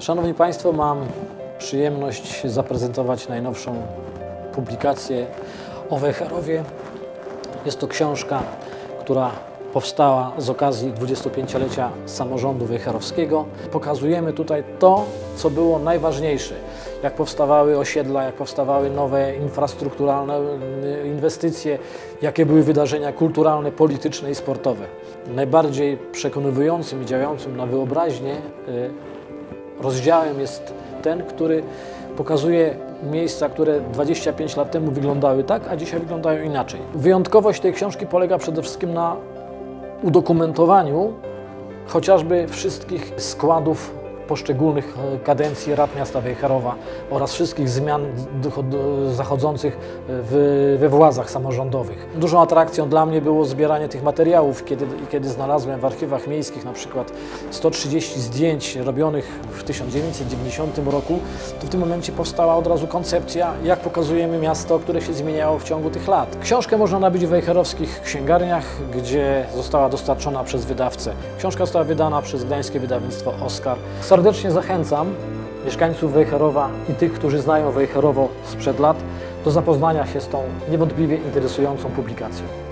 Szanowni Państwo, mam przyjemność zaprezentować najnowszą publikację o Wejherowie. Jest to książka, która powstała z okazji 25-lecia samorządu wejherowskiego. Pokazujemy tutaj to, co było najważniejsze. Jak powstawały osiedla, jak powstawały nowe infrastrukturalne y, inwestycje, jakie były wydarzenia kulturalne, polityczne i sportowe. Najbardziej przekonywującym i działającym na wyobraźnię y, rozdziałem jest ten, który pokazuje miejsca, które 25 lat temu wyglądały tak, a dzisiaj wyglądają inaczej. Wyjątkowość tej książki polega przede wszystkim na udokumentowaniu chociażby wszystkich składów poszczególnych e, kadencji Rad Miasta Wejherowa oraz wszystkich zmian zachodzących w, we władzach samorządowych. Dużą atrakcją dla mnie było zbieranie tych materiałów, kiedy, kiedy znalazłem w archiwach miejskich na przykład 130 zdjęć robionych w 1990 roku, to w tym momencie powstała od razu koncepcja, jak pokazujemy miasto, które się zmieniało w ciągu tych lat. Książkę można nabyć w wejherowskich księgarniach, gdzie została dostarczona przez wydawcę. Książka została wydana przez gdańskie wydawnictwo Oskar. Serdecznie zachęcam mieszkańców Wejherowa i tych, którzy znają Wejherowo sprzed lat, do zapoznania się z tą niewątpliwie interesującą publikacją.